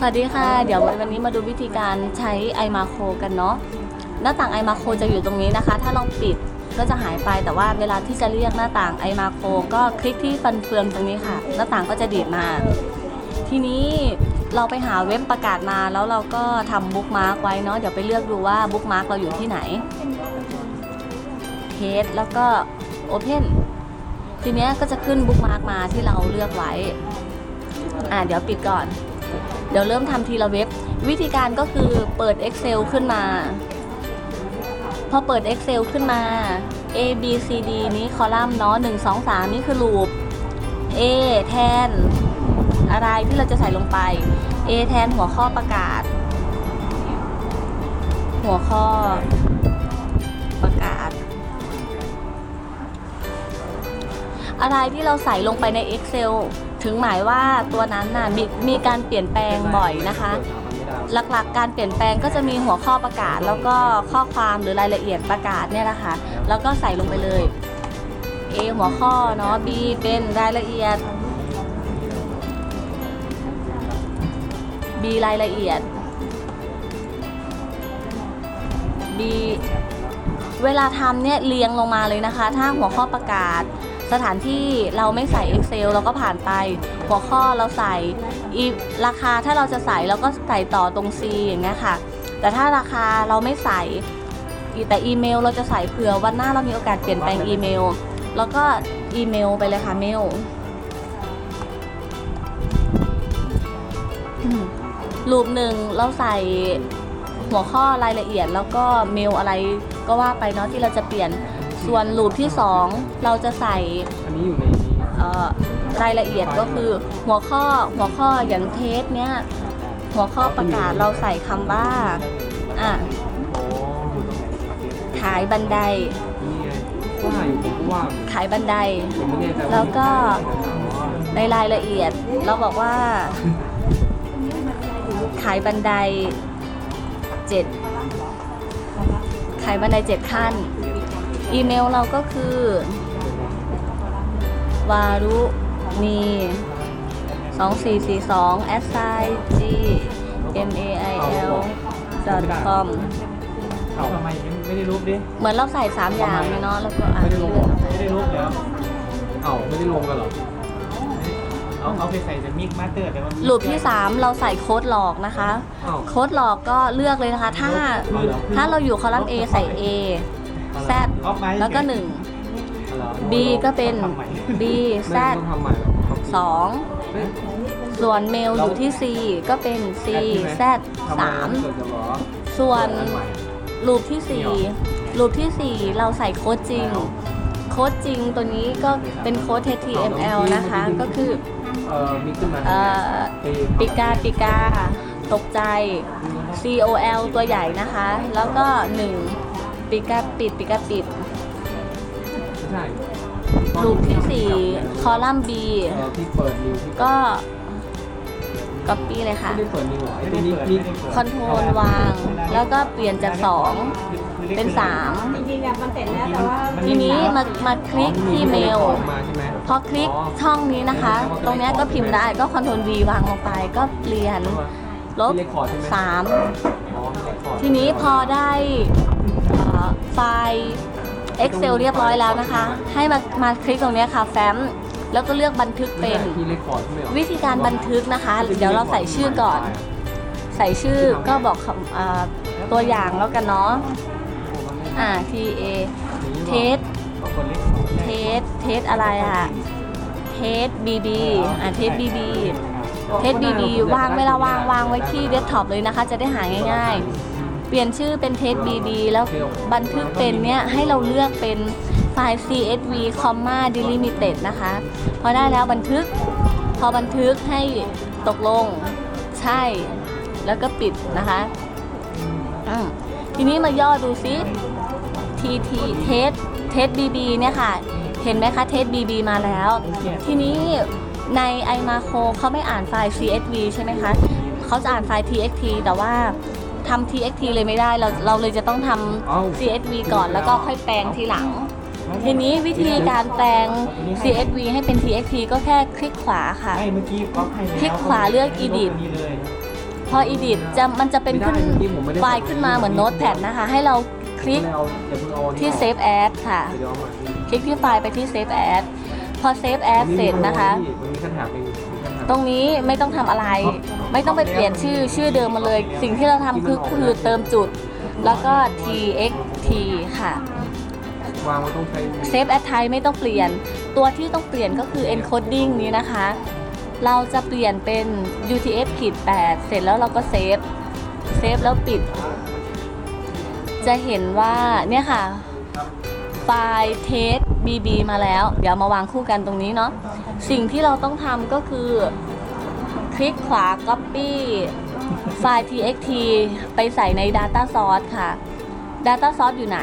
สวัสดีค่ะ เดี๋ยววันนี้มาดูวิธีการใช้ iMacro กันเนาะ หน้าต่าง iMacro จะอยู่ตรงนี้นะคะ ถ้าลองปิดก็จะหายไป แต่ว่าเวลาที่จะเรียกหน้าต่าง iMacro ก็คลิกที่ฟันเฟืองตรงนี้ค่ะ หน้าต่างก็จะดีดมา ทีนี้เราไปหาเว็บประกาศมาแล้วเราก็ทำบุ๊กมาร์กไว้เนาะ เดี๋ยวไปเลือกดูว่าบุ๊กมาร์กเราอยู่ที่ไหนเทสแล้วก็ Open ทีนี้ก็จะขึ้นบุ๊กมาร์กมาที่เราเลือกไว้ อ่าเดี๋ยวปิดก่อน เดี๋ยวเริ่มทำทีละเว็บ วิธีการก็คือเปิด Excel ขึ้นมา พอเปิด Excel ขึ้นมา A B C D นี้คอลัมน์เนาะ1 2 3 นี่คือลูป A แทน อะไรที่เราจะใส่ลงไป A แทนหัวข้อประกาศ หัวข้อประกาศ อะไรที่เราใส่ลงไปใน Excel ถึงหมายว่าตัวนั้นน่ะมีมีการเปลี่ยนแปลงบ่อยนะคะ หลักๆ การเปลี่ยนแปลงก็จะมีหัวข้อประกาศ แล้วก็ข้อความหรือรายละเอียดประกาศเนี่ยแหละค่ะแล้วก็ใส่ลงไปเลย A หัวข้อเนาะ B เป็นรายละเอียด B รายละเอียด B เวลาทำเนี่ยเรียงลงมาเลยนะคะ ถ้าหัวข้อประกาศ สถานที่เราไม่ใส่ Excel เราก็ผ่านไป หัวข้อเราใส่อีราคาถ้าเราจะใส่เราก็ใส่ต่อตรง C อย่างเงี้ยค่ะ แต่ถ้าราคาเราไม่ใส่แต่อีเมลเราจะใส่เผื่อวันหน้าเรามีโอกาสเปลี่ยนแปลงอีเมล แล้วก็อีเมลไปเลยค่ะเมลรูปหนึ่งเราใส่หัวข้อรายละเอียดแล้วก็เมลอะไรก็ว่าไปเนาะที่เราจะเปลี่ยน ส่วนรูปที่สองเราจะใส่อันนี้อยู่ในนี้เอ่อรายละเอียดก็คือหัวข้อหัวข้ออย่างเทสเนี้ยหัวข้อประกาศเราใส่คำว่าอะโอ้อยู่ตรงไหนครับขายบันไดนี่ไงก็หาอยู่ผมก็ว่าขายบันไดผมไม่แน่ใจาแล้วก็ในรายละเอียดเราบอกว่า ขายบันไดเจ็ดขายบันไดเจ็ดขั้น อีเมลเราก็คือวารุณีสองสี่สี่สอง s i g m a i l com เอาทำไมยังไม่ได้รูปดิ เหมือนเราใส่สามอย่างเลยเนาะแล้วก็อ่านไม่ได้ลงเลื่อนออกไปไม่ได้รูปแล้วเอาไม่ได้ลงกันเหรอเอาเอาไปใส่จะมิกมาสเตอร์แต่ว่ารูปที่ 3 เราใส่โค้ดหลอกนะคะอ้าวโค้ดหลอกก็เลือกเลยนะคะ ถ้าถ้าเราอยู่คอลัมน์ A ใส่ A Z ออฟไม้แล้วก็อะไร1 B ก็เป็น B ไม่ Z ต้องทำใหม่หรอกครับ2เฮ้ยส่วนเมลอยู่ที่ C ก็เป็น C Z ทำไมเกิดจะล้อ3ส่วน อันใหม่ รูปที่4รูปทีสี่4เราใส่โค้ดจริง โค้ดจริงตัวนี้ก็เป็นโค้ด HTML นะคะ ก็คือ เอ่อมีขึ้นมาเอ่อ ปิกาปิกา ตกใจ COL ตัวใหญ่นะคะ แล้วก็1 ปิกาปิดปิกาปิด ใช่รูปที่4คอลัมน์ B เอ่อที่เปิดนิวที่ก็ copy เลยค่ะ ไม่ได้เปิดนิวเหรอไอ้ไม่ตัวได้นี้เปิดมีไม่ได้เปิดคอนโทรลวาง แล้วก็เปลี่ยนจาก 2 เป็น3จริงๆอะมันเสร็จแล้วแต่ว่าทีนี้มามาคลิกที่เมล ออกมาใช่ไหมพอคลิกช่องนี้นะคะ ตรงเนี้ยก็พิมพ์ได้ก็คอนโทรล V วางลงไปก็เปลี่ยนลบที่เลคคอร์ดใช่ไหม3อ๋อเลคคอร์ดทีนี้พอได้เอ่อ ไฟล์ Excel เรียบร้อยแล้วนะคะ ให้มามาคลิกตรงเนี้ยค่ะแฟ้ม แล้วก็เลือกบันทึกเป็นที่เลคคอร์ดใช่ไหมเหรอวิธีการบันทึกนะคะ เดี๋ยวเราใส่ชื่อก่อน ใส่ชื่อก็บอกคำอ่าตัวอย่างแล้วกันเนาะอ่า T A เทสคนเล็กเทสเทสอะไรอะเทส B B อ่าเทส B B เทส B B วางเวลาวางวางไว้ที่เดสก์ท็อปเลยนะคะ จะได้หาง่าย ๆ เปลี่ยนชื่อเป็นเทส B B แล้วบันทึกเป็นเนี่ยให้เราเลือกเป็นไฟล์ CSV comma delimited นะคะ พอได้แล้วบันทึก พอบันทึกให้ตกลงใช่ แล้วก็ปิดนะคะอืมทีนี้มาย่อดูซิทีทีเทสเทสบีบีเนี่ยค่ะ เห็นไหมคะเทสบีบีมาแล้ว ทีนี้ใน iMacro เขาไม่อ่านไฟล์ CSV ใช่ไหมคะ เขาจะอ่านไฟล์ TXT แต่ว่า ทำ TXT เลยไม่ได้เราเราเลยจะต้องทเอ้าำ CSV ก่อนแล้วก็ค่อยแปลงทีหลัง ทีนี้วิธีการแปลง CSV ให้เป็น TXT ก็แค่คลิกขวาค่ะ ไม่เมื่อกี้ก๊อปให้แล้วคลิกขวาเลือก edit นี่เลยพอ edit จะมันจะเป็นขึ้นไม่ได้เมื่อกี้ผมไม่ได้ไฟล์ขึ้นมาเหมือนโน้ตแพดนะคะ ให้เราคลิกไม่เอาอย่าเพิ่งเอาอันนี้ที่ออก save as ค่ะเดี๋ยวเอามาคลิกที่ไฟล์ไปที่ save as พอ save as เสร็จนะคะ ตรงนี้ไม่ต้องทำอะไร ไม่ต้องไปเปลี่ยนชื่อชื่อเดิมมาเลย สิ่งที่เราทำคือคือเติมจุด แล้วก็ txt ค่ะ วางไว้ต้องใช้ save as type ไม่ต้องเปลี่ยน ตัวที่ต้องเปลี่ยนก็คือ encoding นี้นะคะ เราจะเปลี่ยนเป็น utf ขีด8เสร็จแล้วเราก็เซฟ เซฟแล้วปิด จะเห็นว่าเนี่ยค่ะ ไฟล์ test bb มาแล้ว เดี๋ยวมาวางคู่กันตรงนี้เนาะ สิ่งที่เราต้องทำก็คือ คลิกขวา copy ไฟล์ txt ไปใส่ใน data source ค่ะ data source อยู่ไหน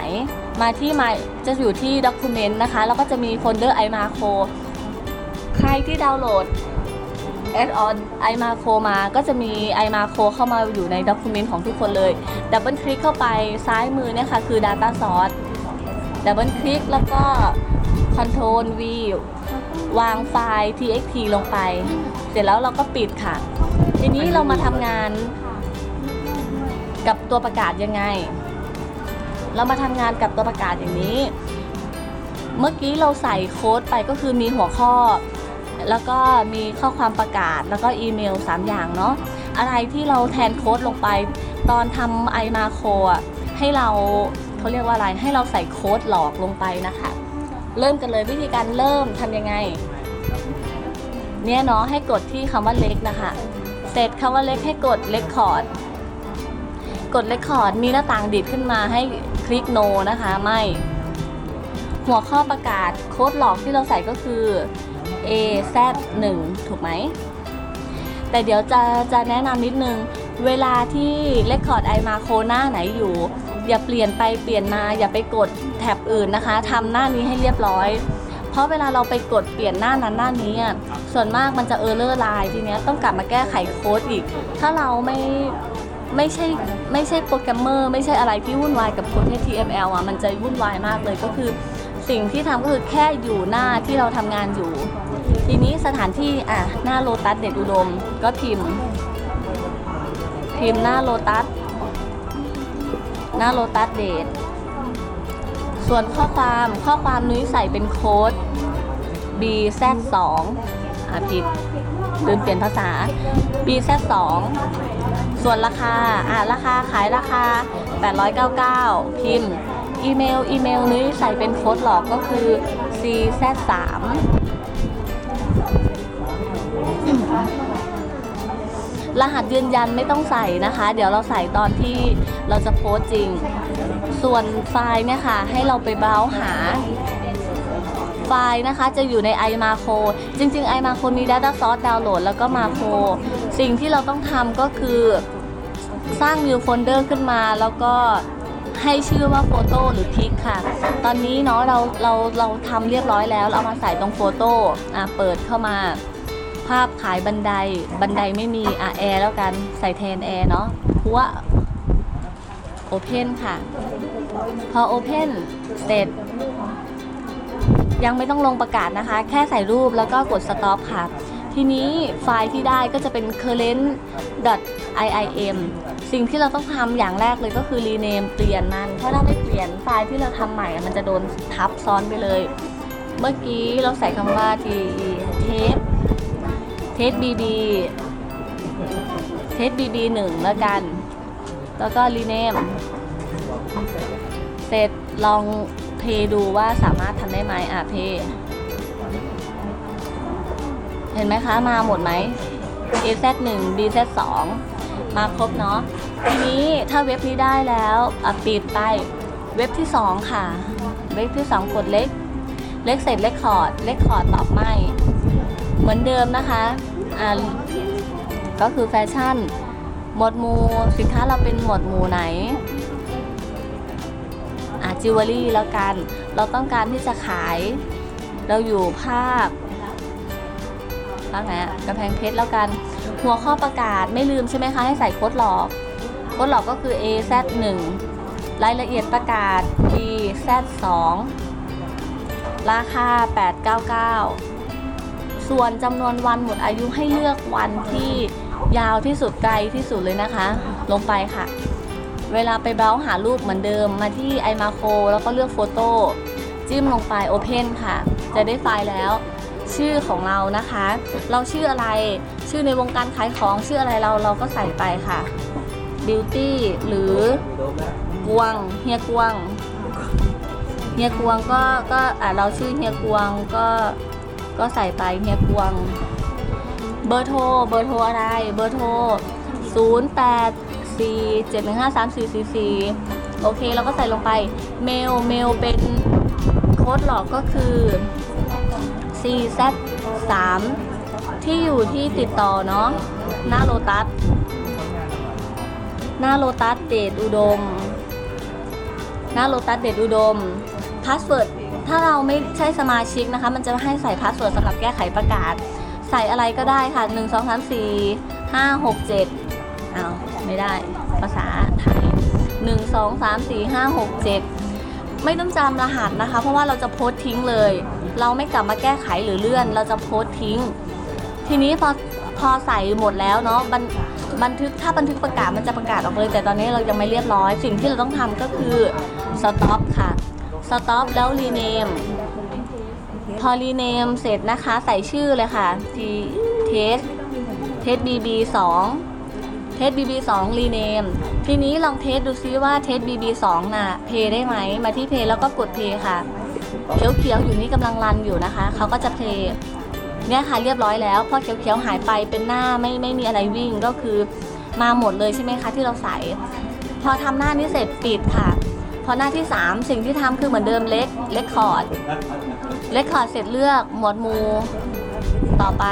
มาที่ my จะอยู่ที่ document นะคะ แล้วก็จะมีโฟลเดอร์ iMacro ใครที่ดาวน์โหลด add on iMacro มาก็จะมี iMacro เข้ามาอยู่ใน document ของทุกคนเลย ดับเบิลคลิกเข้าไปซ้ายมือเนี่ยค่ะ คือ data source ดับเบิลคลิกแล้วก็ control v วางไฟล์ txt ลงไป เสร็จแล้วเราก็ปิดค่ะ ทีนี้เรามาทำงานกับตัวประกาศยังไง เรามาทำงานกับตัวประกาศอย่างนี้ เมื่อกี้เราใส่โค้ดไปก็คือมีหัวข้อ แล้วก็มีข้อความประกาศ แล้วก็อีเมล 3 อย่างเนาะ อะไรที่เราแทนโค้ดลงไป ตอนทำไอมาโคอะให้เราเขาเรียกว่าอะไร ให้เราใส่โค้ดหลอกลงไปนะคะ เริ่มกันเลยวิธีการเริ่มทำยังไง เนี่ยเนาะให้กดที่คำว่าเล็กนะคะ เสร็จคำว่าเล็กให้กดเลคคอร์ดกดเลคคอร์ดมีหน้าต่างดีดขึ้นมาให้คลิกโนนะคะไม่ หัวข้อประกาศโค้ดหลอกที่เราใส่ก็คือ A Z 1ถูกไหม แต่เดี๋ยวจะจะแนะนำนิดนึง เวลาที่เลคคอร์ดไอมาโคหน้าไหนอยู่ อย่าเปลี่ยนไปเปลี่ยนมา อย่าไปกดแท็บอื่นนะคะทำหน้านี้ให้เรียบร้อย เพราะเวลาเราไปกดเปลี่ยนหน้านั้นหน้านี้อะส่วนมากมันจะเออร์เลอร์ไลน์ทีเนี้ยต้องกลับมาแก้ไขโค้ดอีก ถ้าเราไม่ไม่ใช่ไม่ใช่โปรแกรมเมอร์ไม่ใช่อะไรที่วุ่นวายกับโค้ด HTML อะมันจะวุ่นวายมากเลยก็คือสิ่งที่ทำก็คือแค่อยู่หน้าที่เราทำงานอยู่ ทีนี้สถานที่อะหน้าโลตัสเด็ดอุดม ก็พิมพ์ พิมพ์หน้าโลตัส หน้าโลตัสเดทส่วนข้อความข้อความนุ้ยใส่เป็นโค้ด BZ2 อะผิดลืมเปลี่ยนภาษา BZ2 ส่วนราคา อะราคาขายราคา 899 พิมพ์ อีเมล อีเมลนุ้ยใส่เป็นโค้ดหลอกก็คือ CZ3 รหัสยืนยันไม่ต้องใส่นะคะ เดี๋ยวเราใส่ตอนที่เราจะโพสจริง ส่วนไฟล์เนี่ยค่ะ ให้เราไปเบราว์หาไฟล์นะคะจะอยู่ใน iMacro จริง ๆ iMacro มี Data Source ดาวน์โหลดแล้วก็ Macro สิ่งที่เราต้องทำก็คือสร้าง new folder ขึ้นมาแล้วก็ให้ชื่อว่าโฟโต้หรือพิกค่ะ ตอนนี้เนาะเราเราเราทำเรียบร้อยแล้ว เราเอามาใส่ตรงโฟโต้อะเปิดเข้ามา ภาพขายบันไดบันไดไม่มีอะแอร์แล้วกันใส่แทนแอร์เนาะหัวโอเพนค่ะ พอโอเพนเสร็จ ยังไม่ต้องลงประกาศนะคะ แค่ใส่รูปแล้วก็กด stop ค่ะ ทีนี้ไฟล์ที่ได้ก็จะเป็น current.iim สิ่งที่เราต้องทำอย่างแรกเลยก็คือ rename เปลี่ยนมัน เพราะถ้าไม่เปลี่ยนไฟล์ที่เราทำใหม่ มันจะโดนทับซ้อนไปเลย เมื่อกี้เราใส่คำว่า t tape tape bb tape bb 1แล้วกัน แล้วก็ rename เสร็จลองเพดูว่าสามารถทำได้ไหมอะเพ เห็นไหมคะ มาหมดไหม AZ 1 BZ 2มาครบเนาะ ทีนี้ถ้าเว็บนี้ได้แล้วอะปิดไป เว็บที่ 2 ค่ะ เว็บที่ 2 กดเล็ก เล็กเสร็จเล็กคอร์ด เล็กคอร์ดตอบไม่ เหมือนเดิมนะคะอ่าก็คือแฟชั่น หมวดหมู่สินค้าเราเป็นหมวดหมู่ไหนอะจิวเวลรี่แล้วกัน เราต้องการที่จะขาย เราอยู่ภาคภาไหนอะกำแพงเพชรแล้วกัน หัวข้อประกาศไม่ลืมใช่ไหมคะ ให้ใส่โค้ดหลอก โค้ดหลอกก็คือ AZ 1รายละเอียดประกาศ BZ 2ราคา 899 ส่วนจำนวนวันหมดอายุให้เลือกวันที่ยาวที่สุดไกลที่สุดเลยนะคะ ลงไปค่ะ เวลาไปเบราว์หารูปเหมือนเดิมมาที่ iMacro แล้วก็เลือกโฟโต้จิ้มลงไป Open ค่ะ จะได้ไฟล์แล้ว ชื่อของเรานะคะ เราชื่ออะไรชื่อในวงการขายของชื่ออะไรเราเราก็ใส่ไปค่ะ Beauty หรือกวงเฮียกวงเฮียกวงก็ก็อ่าเราชื่อเฮียกวงก็ ก็ใส่ไปเฮียกวง เบอร์โทร เบอร์โทรอะไร เบอร์โทร 0 8 4 7 1 5 3 4 4 4 โอเคเราก็ใส่ลงไป เมล เมลเป็นโค้ดหลอกก็คือ 4Z 3ที่อยู่ที่ติดต่อเนาะ หน้าโลตัส หน้าโลตัสเดชอุดม หน้าโลตัสเดชอุดม พาสเวิร์ด ถ้าเราไม่ใช่สมาชิกนะคะ มันจะให้ใส่พาสเวิร์ดสำหรับแก้ไขประกาศ ใส่อะไรก็ได้ค่ะ 1 2 3 4 5 6 7อ้าวไม่ได้ภาษาไทย 1 2 3 4 5 6 7 ไม่ต้องจำรหัสนะคะ เพราะว่าเราจะโพสต์ทิ้งเลย เราไม่กลับมาแก้ไขหรือเลื่อน เราจะโพสต์ทิ้ง ทีนี้พอพอใส่หมดแล้วเนาะบันบันทึกถ้าบันทึกประกาศมันจะประกาศออกเลย แต่ตอนนี้เรายังไม่เรียบร้อย สิ่งที่เราต้องทำก็คือสต็อปค่ะ สต็อปแล้วรีเนมพอรีเนมเสร็จนะคะใส่ชื่อเลยค่ะ T เทสเทส BB 2เทส BB 2รีเนมทีนี้ลองเทสดูซิว่าเทส BB 2น่ะเพย์ได้ไหม มาที่เพย์แล้วก็กดเพย์ค่ะ เขียวๆอยู่นี่กำลังรันอยู่นะคะ เขาก็จะเพย์เนี่ยค่ะเรียบร้อยแล้ว พอเขียวๆหายไปเป็นหน้าไม่ไม่มีอะไรวิ่งก็คือมาหมดเลยใช่ไหมคะที่เราใส่ พอทำหน้านี้เสร็จปิดค่ะ พอหน้าที่ 3 สิ่งที่ทำคือเหมือนเดิมเล็กเล็กคอร์ดเลคคอร์ดเสร็จเลือกหมวดหมู่ต่อไป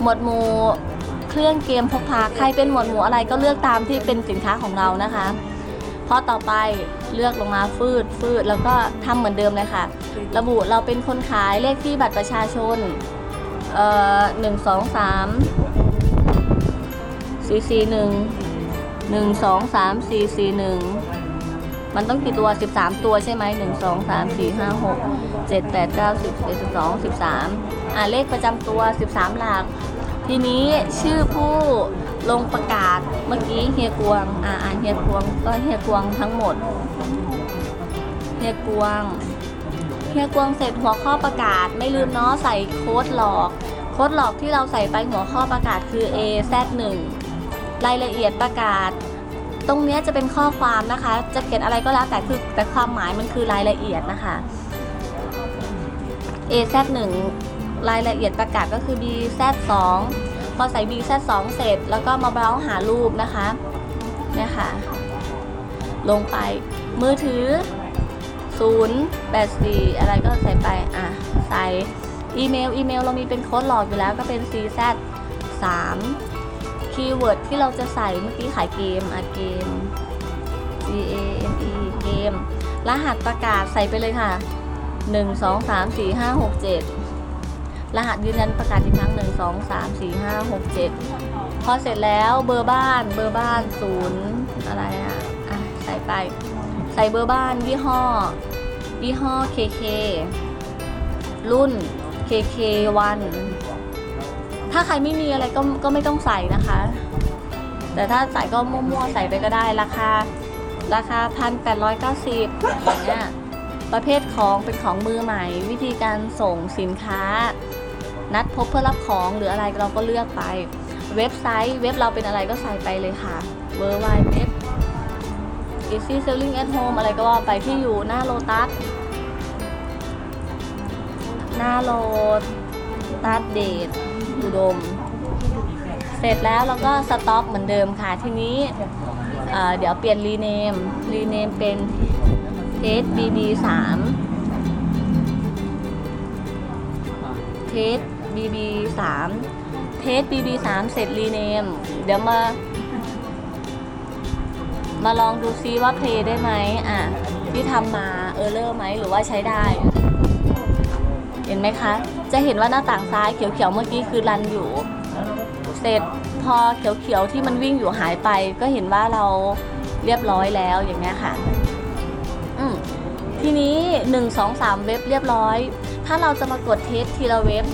หมวดหมู่เครื่องเกมพกพาใครเป็นหมวดหมู่อะไรก็เลือกตามที่เป็นสินค้าของเรานะคะพอต่อไปเลือกลงมาฟืดฟืดแล้วก็ทำเหมือนเดิมเลยค่ะ ระบุเราเป็นคนขายเลขที่บัตรประชาชนเอ่อหนึ่งสองสามสี่สี่หนึ่งหนึ่งสองสามสี่สี่หนึ่ง มันต้องกี่ตัว 13 ตัวใช่ไหม1 2 3 4 5 6 7 8 9 10 11 12 13อ่าเลขประจำตัว 13 หลัก ทีนี้ชื่อผู้ลงประกาศเมื่อกี้เฮียกวงอ่าอ่าเฮียกวงก็เฮียกวงทั้งหมด เฮียกวง เฮียกวงเสร็จหัวข้อประกาศไม่ลืมเนาะใส่โค้ดหลอก โค้ดหลอกที่เราใส่ไปหัวข้อประกาศคือ A Z 1รายละเอียดประกาศ ตรงนี้จะเป็นข้อความนะคะ จะเขียนอะไรก็แล้วแต่คือแต่ความหมายมันคือรายละเอียดนะคะ A Z 1 รายละเอียดประกาศก็คือ B Z 2 พอใส่ B Z 2 เสร็จ แล้วก็มาเบราว์หารูปนะคะเนี่ยค่ะ ลงไปมือถือ 084 อะไรก็ใส่ไป อะ ใส่อีเมล อีเมลเรามีเป็นโค้ดหลอกอยู่แล้วก็เป็น CZ 3 คีย์เวิร์ดที่เราจะใส่เมื่อกี้ขายเกมอะเกม G A M E เกม รหัสประกาศใส่ไปเลยค่ะ 1 2 3 4 5 6 7 รหัสยืนยันประกาศอีกครั้ง 1 2 3 4 5 6 7 พอเสร็จแล้วเบอร์บ้านเบอร์บ้านศูนย์อะไรอะอะ ใส่ไป ใส่เบอร์บ้านยี่ห้อ ยี่ห้อ KK รุ่น KK1 ถ้าใครไม่มีอะไรก็ก็ไม่ต้องใส่นะคะ แต่ถ้าใส่ก็มั่วๆใส่ไปก็ได้ราคา ราคาพันแปดร้อยเก้าสิบอย่างเงี้ยประเภทของเป็นของมือใหม่ วิธีการส่งสินค้า นัดพบเพื่อรับของหรืออะไรเราก็เลือกไป เว็บไซต์ เว็บเราเป็นอะไรก็ใส่ไปเลยค่ะ w w w easy selling at home อะไรก็ว่าไปที่อยู่หน้าโลตัสหน้าโลตัสเดท อุดม เสร็จแล้วเราก็สต็อปเหมือนเดิมค่ะ ทีนี้เเดี๋ยวเปลี่ยนรีเนม รีเนมเป็น test bb 3 test bb 3 test bb 3เสร็จรีเนม เดี๋ยวมามาลองดูซิว่าเพลย์ได้ไหมอะ ที่ทำมาเออร์เลอร์ไหมหรือว่าใช้ได้ เห็นไหมคะ จะเห็นว่าหน้าต่างซ้ายเขียวๆเมื่อกี้คือรันอยู่ เสร็จพอเขียวๆที่มันวิ่งอยู่หายไป ก็เห็นว่าเราเรียบร้อยแล้วอย่างเงี้ยค่ะ อืมทีนี้1 2 3เว็บเรียบร้อย ถ้าเราจะมากดเทสทีละเว็บ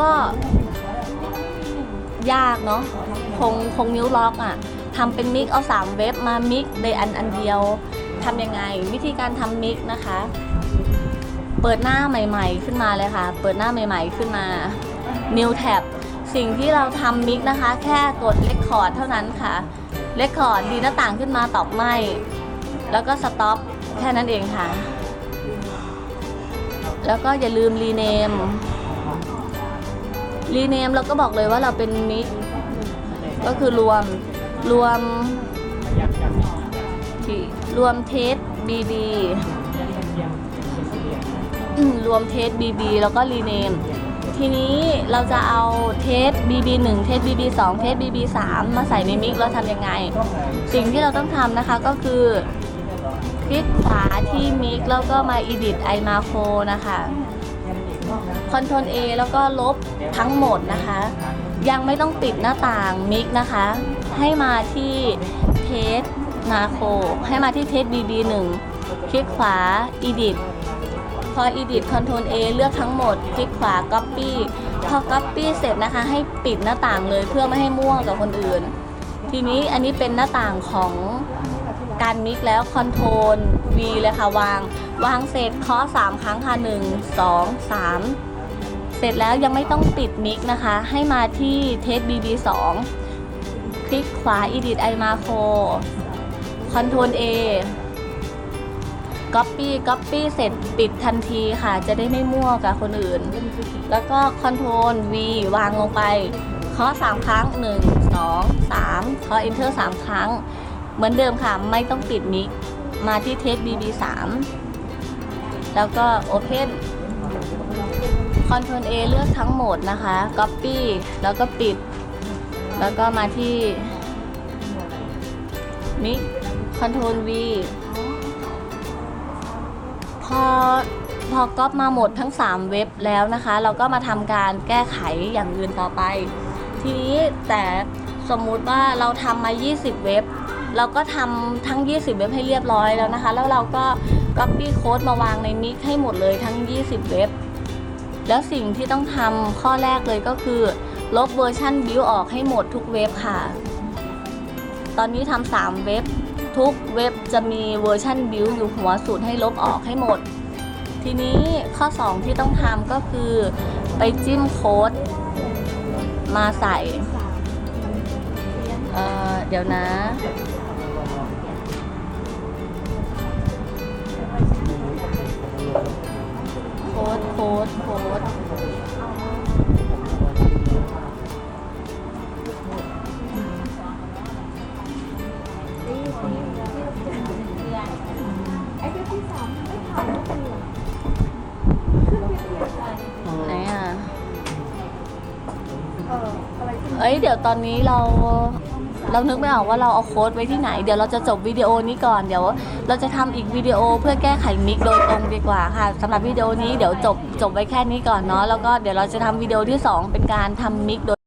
ก็ยากเนาะคงคงนิ้วล็อกอะ่ะทำเป็นมิกเอาสามเว็บมามิกในอันอันเดียวทำยังไง วิธีการทำมิกนะคะ เปิดหน้าใหม่ ๆ ขึ้นมาเลยค่ะ เปิดหน้าใหม่ ๆ ขึ้นมา New Tab สิ่งที่เราทำมิกนะคะ แค่กด Record เท่านั้นค่ะ Record ดีหน้าต่างขึ้นมาตอบไม่ แล้วก็ Stop แค่นั้นเองค่ะ แล้วก็อย่าลืมรีเนมรีเนมเราก็บอกเลยว่าเราเป็นมิกก็คือรวมรวมอยากอยากที่รวมเทสบีบี รวมเทส BB แล้วก็รีเนม ทีนี้เราจะเอาเทส BB 1เทส BB 2เทส BB 3มาใส่ในมิกเราทำยังไง สิ่งที่เราต้องทำนะคะก็คือ คลิกขวาที่มิกแล้วก็มา edit i macro นะคะ Ctrl A แล้วก็ลบทั้งหมดนะคะ ยังไม่ต้องปิดหน้าต่างมิกนะคะ ให้มาที่เทสมาโคให้มาที่เทส BB 1คลิกขวา edit พอ edit Ctrl A เลือกทั้งหมด คลิกขวา copy พอ copy เสร็จนะคะ ให้ปิดหน้าต่างเลยเพื่อไม่ให้ม่วงกับคนอื่น ทีนี้อันนี้เป็นหน้าต่างของการมิกแล้ว Ctrl V เลยค่ะวาง วางเสร็จเคาะ3ครั้งค่ะ 1 2 3เสร็จแล้วยังไม่ต้องปิดมิกนะคะ ให้มาที่เทส BB 2คลิกขวา edit i macro Ctrl A Copy Copy เสร็จปิดทันทีค่ะ จะได้ไม่มั่วกับคนอื่น แล้วก็ Ctrl V วางลงไปเคาะ3ครั้ง 1 2 3เคาะ Enter 3 ครั้ง เหมือนเดิมค่ะ ไม่ต้องปิดมิกมาที่เทส BB 3 แล้วก็ Open Ctrl A เลือกทั้งหมดนะคะ Copy แล้วก็ปิด แล้วก็มาที่ Mix Ctrl V อพอก๊อปมาหมดทั้ง 3 เว็บแล้วนะคะ เราก็มาทำการแก้ไขอย่างอื่นต่อไป ทีนี้แต่สมมุติว่าเราทำมา 20 เว็บ เราก็ทำทั้ง 20 เว็บให้เรียบร้อยแล้วนะคะ แล้วเราก็ copy code มาวางในมิกให้หมดเลยทั้ง 20 เว็บ แล้วสิ่งที่ต้องทำข้อแรกเลยก็คือ ลบเวอร์ชันบิวออกให้หมดทุกเว็บค่ะ ตอนนี้ทำสามเว็บ ทุกเว็บจะมีเวอร์ชันบิวอยู่หัวสุดให้ลบออกให้หมด ทีนี้ข้อ 2 ที่ต้องทำก็คือ ไปจิ้มโค้ด มาใส่เเดี๋ยวนะ ตอนนี้เราเรานึกไม่ออกว่าเราเอาโค้ดไว้ที่ไหน เดี๋ยวเราจะจบวิดีโอนี้ก่อน เดี๋ยวเราจะทำอีกวิดีโอเพื่อแก้ไขมิกโดยตรงดีกว่าค่ะสำหรับวิดีโอนี้เดี๋ยวจบจบไว้แค่นี้ก่อนเนาะ แล้วก็เดี๋ยวเราจะทำวิดีโอที่สองเป็นการทำมิกโดย